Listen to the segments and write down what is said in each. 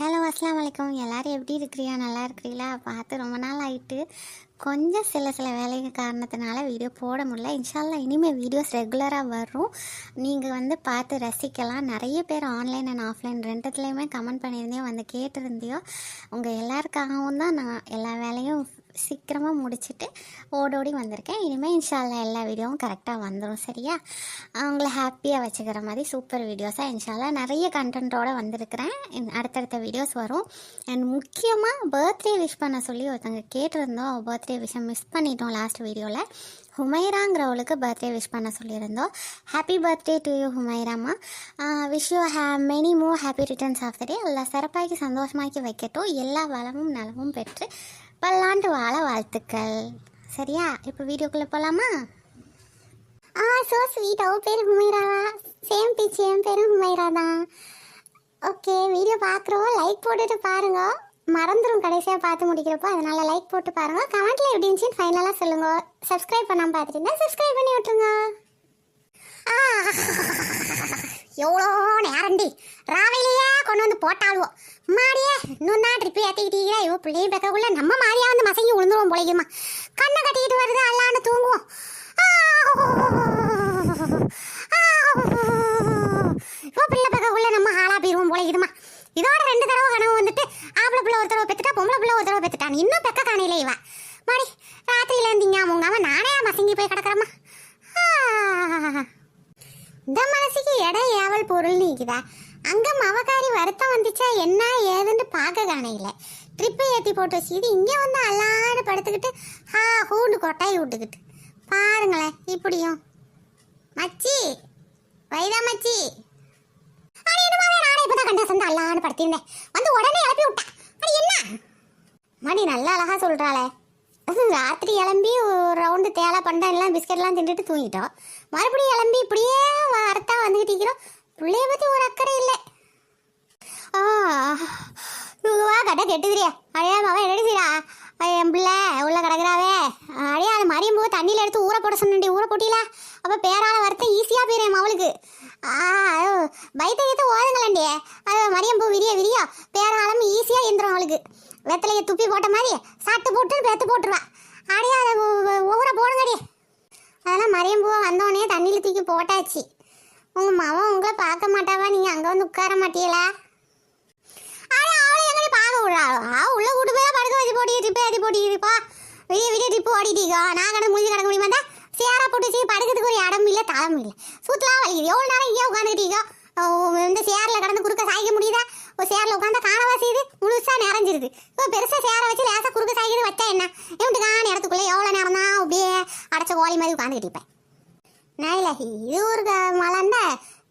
Hello அஸ்லாம் வலைக்கம் எல்லோரும் எப்படி இருக்கிறியா நல்லா இருக்கிறீங்களா? பார்த்து ரொம்ப நாள் ஆகிட்டு கொஞ்சம் சில சில வேலைகள் காரணத்தினால வீடியோ போட முடியல. இன்ஷால்லாம் இனிமேல் வீடியோஸ் ரெகுலராக வரும். நீங்கள் வந்து பார்த்து ரசிக்கலாம். நிறைய பேர் ஆன்லைன் அண்ட் ஆஃப்லைன் ரெண்டுத்துலேயுமே கமெண்ட் பண்ணியிருந்தேன் வந்து கேட்டிருந்தியோ உங்கள் எல்லாருக்காகவும் தான் நான் எல்லா வேலையும் சீக்கிரமாக முடிச்சுட்டு ஓடோடி வந்திருக்கேன். இனிமேல் இன்ஷால்லா எல்லா வீடியோவும் கரெக்டாக வந்துடும் சரியா? அவங்கள ஹாப்பியாக வச்சுக்கிற மாதிரி சூப்பர் வீடியோஸாக இன்ஷால்லா நிறைய கண்டென்ட்டோடு வந்திருக்கிறேன். அடுத்தடுத்த வீடியோஸ் வரும். அண்ட் முக்கியமாக பர்த்டே விஷ் பண்ண சொல்லி ஒருத்தங்க கேட்டிருந்தோம். பர்த்டே விஷை மிஸ் பண்ணிட்டோம் லாஸ்ட் வீடியோவில் ஹுமைராங்கிறவளுக்கு பர்த்டே விஷ் பண்ண சொல்லியிருந்தோம். Happy birthday to you ஹுமைராமா wish you hey many more happy returns of the day எல்லா சிறப்பாக்கி சந்தோஷமாக்கி வைக்கட்டும். எல்லா வளமும் நலமும் பெற்று பல்லாண்டு வாழ வாழ்த்துக்கள். சரியா? இப்போ வீடியோக்குள்ளே போகலாமா ஆ ஸோ ஸ்வீட் அவ பேர் ஹுமைராவா? சேம் டீச் என் பேரும் ஹுமைரா தான். ஓகே வீடியோ பார்க்குறோம் லைக் போட்டுட்டு பாருங்க. மறந்துடும் கடைசியாக பார்த்து முடிக்கிறப்போ. அதனால் லைக் போட்டு பாருங்க. கமெண்ட்ல எப்படி இருந்துச்சுன்னு ஃபைனலாக சொல்லுங்க. சப்ஸ்கிரைப் பண்ணாமல் பார்த்துட்டு சப்ஸ்கிரைப் பண்ணி விட்டுருங்க. ஆ. எவ்வளோ நேரண்டி ராவிலேயே கொண்டு வந்து போட்டாளுவோம் மாடியே இன்னும் தான் ட்ரிப்பு ஏற்றிக்கிட்டீங்களா இவ பிள்ளையும் பெக்கக்குள்ள நம்ம மாதிரியா வந்து மசங்கி விழுந்துருவோம் பிள்ளைக்குமா கண்ணை கட்டிக்கிட்டு வருது அல்லான்னு தூங்குவோம். இப்போ பிள்ளை பெக்கக்குள்ள நம்ம ஆளா போயிடுவோம் போலைக்குதுமா. இதோட ரெண்டு தடவை கனவு வந்துட்டு ஆம்பளை பிள்ளை ஒரு தடவை பெற்றுட்டா பொம்பளை பிள்ளை ஒரு தடவை பெற்றுட்டான் இன்னும் பெக்க காணையில இவ. மாடி ராத்திரியில இருந்தீங்க முங்காம நானே மசங்கி போய் கிடக்குறேம்மா. ஆ. இந்த மனசுக்கு இடம் ஏவல் பொருள் நீக்குதா? அங்க மவகாரி வருத்தம் வந்துச்சா என்ன ஏதுன்னு பார்க்க காணையில. ட்ரிப்பை ஏற்றி போட்டு வச்சுக்கிட்டு இங்கே வந்து அல்லாடு படுத்துக்கிட்டு ஹா ஹூண்டு கொட்டாய் விட்டுக்கிட்டு. பாருங்களேன் இப்படியும். மச்சி வைதா மச்சி. அட என்னமாவே நானே கண்டா அல்லான்னு படுத்திருந்தேன். வந்து உடனே எழுப்பி விட்டா. என்ன? மணி நல்லா அழகா சொல்றாளே. ராத்திரி கிளம்பி ஒரு ரவுண்டு தேலை பண்டம் எல்லாம் பிஸ்கெட்லாம் தின்றுட்டு தூங்கிட்டோம். மறுபடியும் கிளம்பி இப்படியே வரத்தா வந்துக்கிட்டு இருக்கிறோம். பிள்ளைய பற்றி ஒரு அக்கறை இல்லை. ஆ இதுவா கட்ட கெட்டுதுரியா அழையா மாவன் என்னடி செய்யறா என் பிள்ளை உள்ள கிடக்குறாவே. அழையா அது மறியும் போது தண்ணியில் எடுத்து ஊற போட சொன்னி ஊற போட்டில அப்போ பேரால வரத்த ஈஸியாக போயிடும் அவளுக்கு பைத்தியத்தை பயத்தை அது மரியம் பூ விரிய விரியா. பேராலும் ஈஸியாக எழுந்துரும் அவளுக்கு. வெத்தலையை துப்பி போட்ட மாதிரி சாட்டு போட்டு பெத்து போட்டுருவா. அடையா அதை ஊற போடுங்கடி. அதெல்லாம் மரியம் பூவை வந்தோடனே தண்ணியில் தூக்கி போட்டாச்சு. உங்கள் மாவன் உங்களை பார்க்க மாட்டாவா? நீங்கள் அங்கே வந்து உட்கார மாட்டீங்களா? அட அவளை எங்கே பார்க்க விடுறாளோ ஆ உள்ளே கூட்டு போய் படுக்க வச்சு போட்டி ட்ரிப்பே ஏற்றி போட்டிருப்பா வெளியே வெளியே ட்ரிப்பு ஓடிட்டீங்க நான் கடை முடிஞ்சு கிடக்க முடியுமா தான் சேரா போட்டு வச்சு படுக்கிறதுக்கு ஒரு இடம் இல்லை தளம் இல்லை. சுத்தலாம் வலிக்குது. எவ்வளோ நேரம் இங்கே உட்காந்துக்கிட்டீங்க இந்த சேரில் கடந்து குறுக்க சாய்க்க முடியுதா? ஒரு சேரில் உட்காந்தா காணவா செய்யுது முழுசா நிறைஞ்சிருது. இப்போ பெருசாக சேரை வச்சு லேசாக குறுக்க சாய்க்கிறது வச்சா என்ன? இவன்ட்டு காண இடத்துக்குள்ளே எவ்வளோ நேரம் தான் அப்படியே அடைச்ச கோழி மாதிரி உட்காந்துக்கிட்டு இருப்பேன். நைல இது ஒரு க- மலண்டா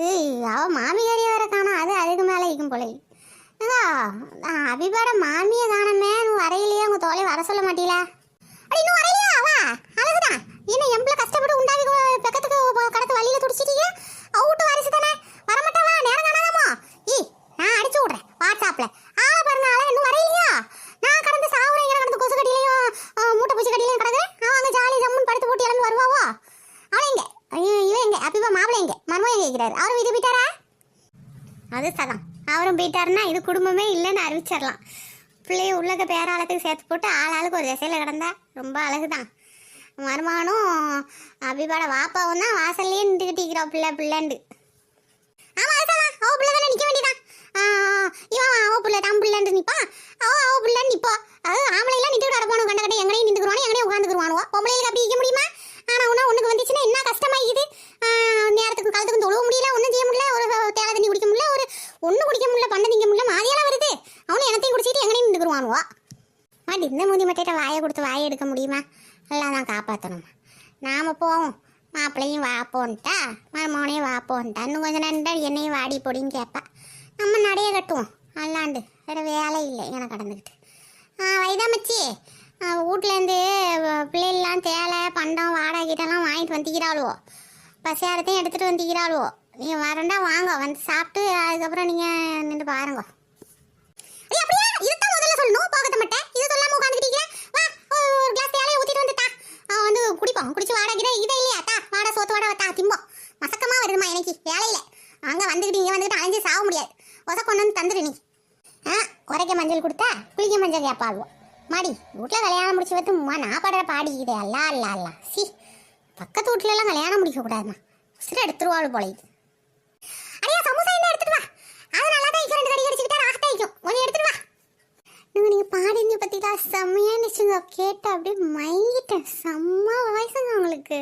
இது அவ மாமியாரி வேற காணும் அது அதுக்கு மேலே இருக்கும் போல. அபிபாட மாமியை காணமே வரையிலேயே உங்க தோலை வர சொல்ல மாட்டீங்களா? அடி இன்னும் வரையிலையா? வா அழகுதான் என்ன எம்பளை கஷ்டப்பட்டு உண்டாவி பக்கத்துக்கு கடத்து வழியில துடிச்சிட்டீங்க அவுட்டு வாரிசு தானே வரமாட்டாவா நேரம் காணாதாமா ஈ நான் அடிச்சு விடுறேன் வாட்ஸ்அப்ல. ஆள பாருங்க ஆள இன்னும் வரையிலையா? நான் கடந்து சாவுறேன் இங்கே கடந்து கொசு கட்டிலையும் மூட்டை பூச்சி கட்டிலையும் கிடக்குறேன். அவன் அங்கே ஜாலி ஜம்முன் படுத்து போட்டு இறந்து வருவாவோ? அவன் எங்க இவன் எங்க? அப்பிப்பா மாப்பிள்ளை எங்க? மர்மம் எங்க இருக்கிறாரு? அவரும் இது போயிட்டாரா? அது சதம். அவரும் போயிட்டாருன்னா இது குடும்பமே இல்லைன்னு அறிவிச்சிடலாம். பிள்ளைய உள்ளக பேராளத்துக்கு சேர்த்து போட்டு ஆள் ஆளுக்கு ஒரு திசையில் கிடந்தா ரொம்ப அழகுதான். மருமானும் அபிபாட வாப்பாவும் தான் வாசல்லையே நின்றுக்கிட்டு இருக்கிறா பிள்ளை பிள்ளைண்டு ஆமா அதுதான் அவள் பிள்ளை தானே நிற்க வேண்டியதான் இவன் அவ பிள்ளை தான் பிள்ளைண்டு நிப்பா. அவ அவ பிள்ளைன்னு நிப்பா. அது ஆம்பளை எல்லாம் நின்று கிடப்பானு கண்ட கண்ட எங்கனையும் நின்றுக்குவானோ எங்கனையும் உட்காந்துக்குருவானுவோ பொம்பளைகளுக்கு அப்படி இருக்க முடியுமா? ஆனா உன்னா ஒண்ணுக்கு வந்துச்சுன்னா என்ன கஷ்டமாயிக்குது? நேரத்துக்கு காலத்துக்கு தொழுவ முடியல ஒன்றும் செய்ய முடியல ஒரு தேவை தண்ணி குடிக்க முடியல ஒரு ஒன்றும் குடிக்க முடியல பண்டை திங்க முடியல மாதிரியெல்லாம் வருது. அவனும் எனத்தையும் குடிச்சிட்டு எங்கனையும் நின்றுக்குருவானுவோ மாட்டி இந்த மூதி மட்டையிட்ட வாயை கொடுத்து வாயை எடுக்க முடியுமா? எல்லாம் தான் காப்பாற்றணும் நாம் போவோம். மாப்பிள்ளையும் வாப்போன்ட்டா மருமகனையும் வாப்போன்ட்டா இன்னும் கொஞ்சம் நேரம் என்னையும் வாடி பொடின்னு கேட்பா நம்ம நடைய கட்டுவோம் அல்லாண்டு வேறு வேலை இல்லை எனக்கு கடந்துக்கிட்டு ஆ வைதாமச்சி வீட்லேருந்து பிள்ளைகள்லாம் தேலை பண்டம் வாடகை கிட்டலாம் வாங்கிட்டு வந்துக்கிறாளுவோ பசியாரத்தையும் எடுத்துகிட்டு வந்துக்கிறாளுவோ நீங்கள் வரண்டா வாங்க வந்து சாப்பிட்டு அதுக்கப்புறம் நீங்கள் நின்று பாருங்க ஏய், அப்படியா? இதுதான் முதல்ல சொல்லணும், போகத்த மாட்டேன். இதை சொல்லாம உட்கார்ந்துக்கிட்டீங்க. வா, ஒரு ஒரு glass ஊற்றிட்டு ஊத்திட்டு வந்து தா. வந்து குடிப்போம். குடிச்சு வாடகை இதே இல்லையா? தா, வாடை, சோத்து வாடை தா, திம்போம். மசக்கமா வருதும்மா எனக்கு வேலையில அங்கே வந்துக்கிட்டு இங்கே வந்துக்கிட்டு அலைஞ்சு சாக முடியாது ஒச கொண்டு வந்து தந்துடு நீ ஆ உரைக்க மஞ்சள் கொடுத்தா குளிக்க மஞ்சள் கேட்பாள்வோம் மாடி வீட்டில் கல்யாணம் முடிச்சு வைத்து உமா நான் பாடுற பாடிக்குதே அல்லா அல்லா அல்லா சி பக்கத்து வீட்ல எல்லாம் கல்யாணம் முடிக்க கூடாதுமா எடுத்துருவாள் போல இது அடியா சமோசா என்ன எடுத்துட்டு வா அது நல்லா தான் ரெண்டு கடி அடிச்சுக்கிட்டா ராகத்தா வைக்கும் கொஞ்சம் எடுத்துட்டு வா நீங்க நீங்க பாடிங்க பத்திட்டா செம்மையா இருந்துச்சுங்க கேட்டு அப்படியே மயங்கிட்டேன் செம்ம வாய்ஸுங்க உங்களுக்கு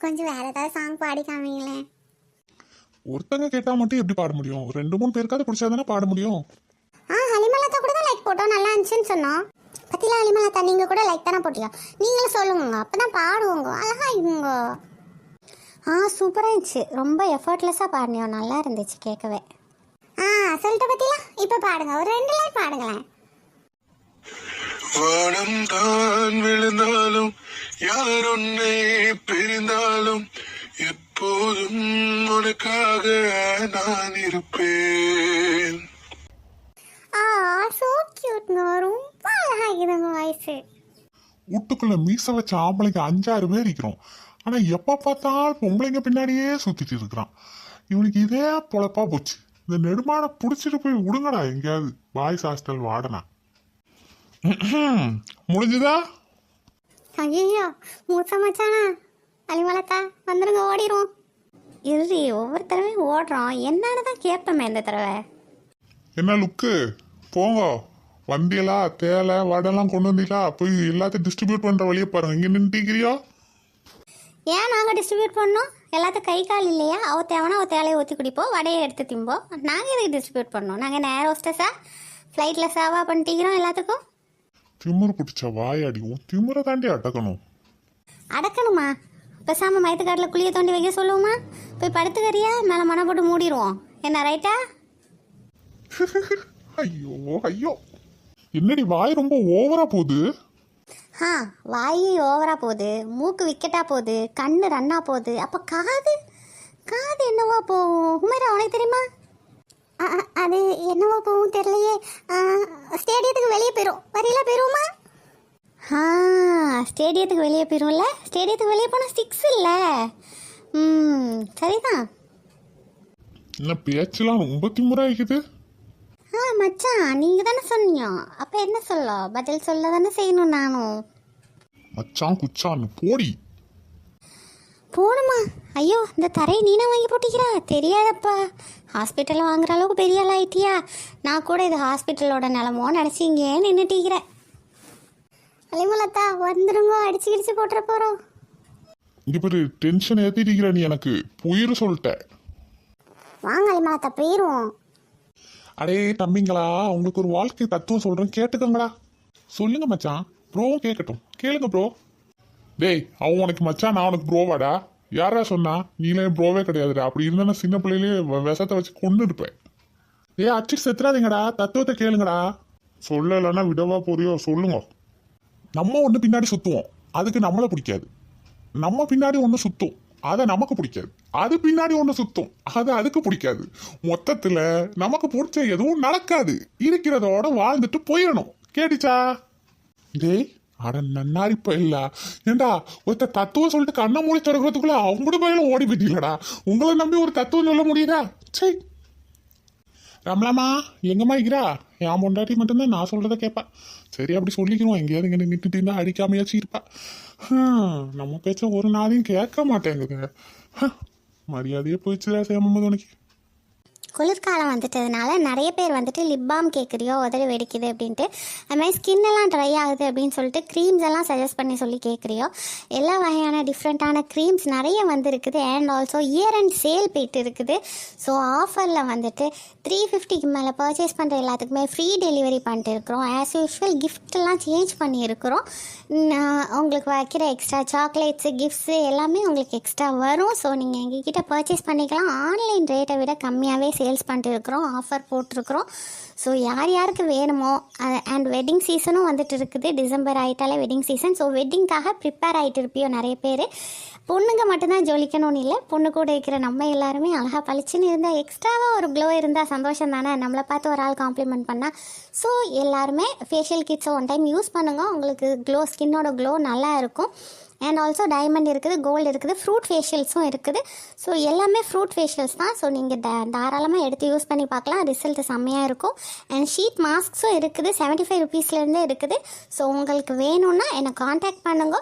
கொஞ்சம் வேறு ஏதாவது சாங் பாடி காமிங்களேன் ஒருத்தங்க கேட்டா மட்டும் எப்படி பாட முடியும்? ரெண்டு மூணு பேருக்காவது பிடிச்சாதானே பாட முடியும்? ஆ ஹலிமலதா கூட தான் லைக் போட்டோம். நல்லா இருந்துச்சுன்னு சொன்னோம். பத்திலா ஹலிமலதா நீங்க கூட லைக் தானே போட்டியோ நீங்களும் சொல்லுங்க அப்பதான் பாடுவோங்க. அழகா இருங்க ஆ சூப்பராக இருந்துச்சு. ரொம்ப எஃபர்ட்லெஸ்ஸாக பாடினியோ. நல்லா இருந்துச்சு கேட்கவே. ஆ சொல்லிட்டு பத்திலா இப்போ பாடுங்க. ஒரு ரெண்டு லைன் பாடுங்களேன். வானம் தான் விழுந்தாலும் யார் உன்னை பிரிந்தாலும் எப்போதும் உனக்காக நான் இருப்பேன். ஆ சோ கியூட்ங்க ரொம்ப அழகா இருக்குதுங்க வாய்ஸு வீட்டுக்குள்ள மீச வச்ச ஆம்பளைங்க அஞ்சாறு பேர் இருக்கிறோம். ஆனா எப்ப பார்த்தாலும் பொம்பளைங்க பின்னாடியே சுத்திட்டு இருக்கிறான். இவனுக்கு இதே பொழப்பா போச்சு. இந்த நெடுமான புடிச்சிட்டு போய் விடுங்கடா எங்கேயாவது. பாய்ஸ் ஹாஸ்டல் வாடனா. முடிஞ்சுதா? ஐயோ மூத்த மச்சானா? அலிமலத்தா வந்துருங்க ஓடிடுவோம் இறுதி ஒவ்வொரு தடவையும் ஓடுறோம். என்னன்னு தான் கேட்போமே இந்த தடவை. என்ன லுக்கு? போங்க. வண்டியலா தேலை வடெல்லாம் கொண்டு வந்தீங்களா? போய் எல்லாத்தையும் டிஸ்ட்ரிபியூட் பண்ற வழியை பாருங்க. இங்க நின்றுக்கிறியா ஏன் நாங்கள் டிஸ்ட்ரிபியூட் பண்ணோம்? எல்லாத்துக்கும் கை கால் இல்லையா? அவ தேவைன்னா அவ தேலையை ஊற்றி குடிப்போம். வடையை எடுத்து திம்போம். நாங்கள் எதுக்கு டிஸ்ட்ரிபியூட் பண்ணோம்? நாங்கள் நேர ஹோஸ்டஸா ஃப்ளைட்டில் சேவா பண்ணிட்டீங்கிறோம் எல்லாத்துக்கும்? திமிரு பிடிச்ச வாயாடி உன் திமிரை தாண்டி அடக்கணும். அடக்கணுமா? பேசாமல் மயத்துக்காட்டில் குழியை தோண்டி வைக்க சொல்லுவோமா? போய் படுத்துக்கறியா? மேலே மனை போட்டு மூடிடுவோம் என்ன ரைட்டா ஐயோ ஐயோ. என்னடி வாய் ரொம்ப ஓவரா போகுது? ஆ வாய் ஓவரா போகுது. மூக்கு விக்கெட்டாக போகுது. கண்ணு ரன்னா போகுது. அப்போ காது? காது என்னவா போகும்? உமரா உனக்கு தெரியுமா? அது என்னவா போகும் தெரியலையே. ஸ்டேடியத்துக்கு வெளியே போயிடும் வரையில போயிடுவோமா ஆ ஸ்டேடியத்துக்கு வெளியே போயிடும்ல ஸ்டேடியத்துக்கு வெளியே போனால் சிக்ஸ் இல்லை. ம் சரிதான். என்ன பேச்செல்லாம் ரொம்ப திமிரா இருக்குது ஆ மச்சான் நீங்கள் தானே சொன்னீங்க. அப்போ என்ன சொல்ல? பதில் சொல்ல தானே செய்யணும் நானும். மச்சான் குச்சான்னு போடி. போணுமா? ஐயோ இந்த தரையை நீனா வாங்கி போட்டிக்கிறா? தெரியாதப்பா. ஹாஸ்பிட்டலில் வாங்குற அளவுக்கு பெரிய ஆள் ஆயிட்டியா? நான் கூட இது ஹாஸ்பிட்டலோட நிலமோ நினச்சி இங்கே நின்றுட்டிக்கிறேன் அலிமலத்தா வந்துருங்க அடிச்சு கிடிச்சு போட்டுற போகிறோம் இங்க பேரு டென்ஷன் ஏத்திட்டிக்கிற நீ எனக்கு புயிர் சொல்லிட்ட. வாங்க அலிமலத்தா போயிடுவோம் அடே தம்பிங்களா உங்களுக்கு ஒரு வாழ்க்கை தத்துவம் சொல்றேன் கேட்டுக்கோங்கடா. சொல்லுங்க மச்சான். ப்ரோவும் கேட்கட்டும் கேளுங்க ப்ரோ டேய் அவன் உனக்கு மச்சான் நான் உனக்கு ப்ரோவாடா யாரா சொன்னா நீலே ப்ரோவே கிடையாதுடா. அப்படி இருந்தா சின்ன பிள்ளையிலே வ- விஷத்தை வச்சு கொண்டு இருப்பேன். ஏய் அச்சு செத்துறாதீங்கடா. தத்துவத்தை கேளுங்கடா. சொல்லலைன்னா விடவா போறியோ? சொல்லுங்க. நம்ம ஒன்று பின்னாடி சுற்றுவோம் அதுக்கு நம்மளை பிடிக்காது. நம்ம பின்னாடி ஒன்று சுற்றும் அதை நமக்கு பிடிக்காது. அது பின்னாடி ஒன்று சுத்தும். அது அதுக்கு பிடிக்காது. மொத்தத்தில் நமக்கு பிடிச்ச எதுவும் நடக்காது. இருக்கிறதோட வாழ்ந்துட்டு போயிடணும். கேட்டுச்சா? டேய் அட நன்னாரிப்ப இல்ல ஏண்டா ஒருத்த தத்துவம் சொல்லிட்டு கண்ணை மூடி திறக்கிறதுக்குள்ள அவங்களும் பயிலும் ஓடி போயிட்டீங்களடா. உங்களை நம்பி ஒரு தத்துவம் சொல்ல முடியுதா? சரி ரமலாமா எங்கம்மா இருக்கிறா? என் பொண்டாட்டி மட்டும்தான் நான் சொல்கிறத கேட்பா சரி அப்படி சொல்லிக்கிறோம். எங்கேயாவது இங்கே நின்றுட்டு இருந்தா அடிக்காமையாச்சும் இருப்பா. நம்ம பேச்ச ஒரு நாளையும் கேட்க மாட்டேங்குது மரியாதையே போயிடுச்சுடா சேமம்மது உனக்கு. குளிர்காலம் வந்துட்டதுனால நிறைய பேர் வந்துட்டு லிப் பாம் கேட்குறியோ உதறி வெடிக்குது அப்படின்ட்டு. அது மாதிரி ஸ்கின் எல்லாம் ட்ரை ஆகுது அப்படின்னு சொல்லிட்டு க்ரீம்ஸ் எல்லாம் சஜஸ்ட் பண்ணி சொல்லி கேட்குறியோ எல்லா வகையான டிஃப்ரெண்ட்டான க்ரீம்ஸ் நிறைய வந்துருக்குது. And also year end sale போயிட்டு இருக்குது. ஸோ ஆஃபரில் வந்துட்டு த்ரீ ஃபிஃப்டிக்கு மேலே பர்ச்சேஸ் பண்ணுற எல்லாத்துக்குமே ஃப்ரீ டெலிவரி பண்ணிட்டு இருக்கிறோம். ஆஸ் யூஷுவல் கிஃப்ட்லாம் சேஞ்ச் பண்ணியிருக்கிறோம். உங்களுக்கு வைக்கிற எக்ஸ்ட்ரா சாக்லேட்ஸு கிஃப்ட்ஸு எல்லாமே உங்களுக்கு எக்ஸ்ட்ரா வரும். ஸோ நீங்கள் எங்ககிட்ட பர்ச்சேஸ் பண்ணிக்கலாம். ஆன்லைன் ரேட்டை விட கம்மியாகவே சேல்ஸ் பண்ணிட்டு இருக்கிறோம் ஆஃபர் போட்டிருக்கிறோம். ஸோ யார் யாருக்கு வேணுமோ அண்ட் வெட்டிங் சீசனும் வந்துட்டு இருக்குது டிசம்பர் ஆகிட்டாலே வெட்டிங் சீசன் ஸோ வெட்டிங்காக ப்ரிப்பேர் ஆகிட்டு இருப்பியோ நிறைய பேர். பொண்ணுங்க மட்டும்தான் ஜொலிக்கணும்னு இல்லை. பொண்ணு கூட இருக்கிற நம்ம எல்லாருமே அழகாக பளிச்சுன்னு இருந்தால் எக்ஸ்ட்ராவாக ஒரு க்ளோ இருந்தால் சந்தோஷம் தானே. நம்மளை பார்த்து ஒரு ஆள் காம்ப்ளிமெண்ட் பண்ணால் ஸோ எல்லாருமே ஃபேஷியல் கிட்ஸை ஒன் டைம் யூஸ் பண்ணுங்கள் உங்களுக்கு க்ளோ ஸ்கின்னோட க்ளோ நல்லா இருக்கும். அண்ட் ஆல்சோ டைமண்ட் இருக்குது கோல்டு இருக்குது ஃப்ரூட் ஃபேஷியல்ஸும் இருக்குது. ஸோ எல்லாமே ஃப்ரூட் ஃபேஷியல்ஸ் தான். ஸோ நீங்கள் த தாராளமாக எடுத்து யூஸ் பண்ணி பார்க்கலாம். ரிசல்ட் செம்மையாக இருக்கும். அண்ட் ஷீட் மாஸ்க்ஸும் இருக்குது. செவன்ட்டி ஃபைவ் ருபீஸ்லேருந்தே இருக்குது. ஸோ உங்களுக்கு வேணும்னா என்னை காண்டாக்ட் பண்ணுங்க.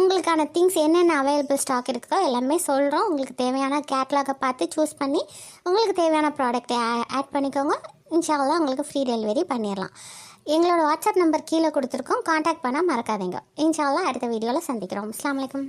உங்களுக்கான திங்ஸ் என்னென்ன அவைலபிள் ஸ்டாக் இருக்குதோ எல்லாமே சொல்கிறோம் உங்களுக்கு தேவையான கேட்லாகை பார்த்து சூஸ் பண்ணி உங்களுக்கு தேவையான ப்ராடக்ட்டை ஆட் பண்ணிக்கோங்க. இன்ஷால்லாம் உங்களுக்கு ஃப்ரீ டெலிவரி பண்ணிடலாம். எங்களோட வாட்ஸ்அப் நம்பர் கீழே கொடுத்துருக்கோம். காண்டாக்ட் பண்ணால் மறக்காதீங்க. இன்ஷால்லாம் அடுத்த வீடியோவில் சந்திக்கிறோம். அஸ்லாம் வலைக்கம்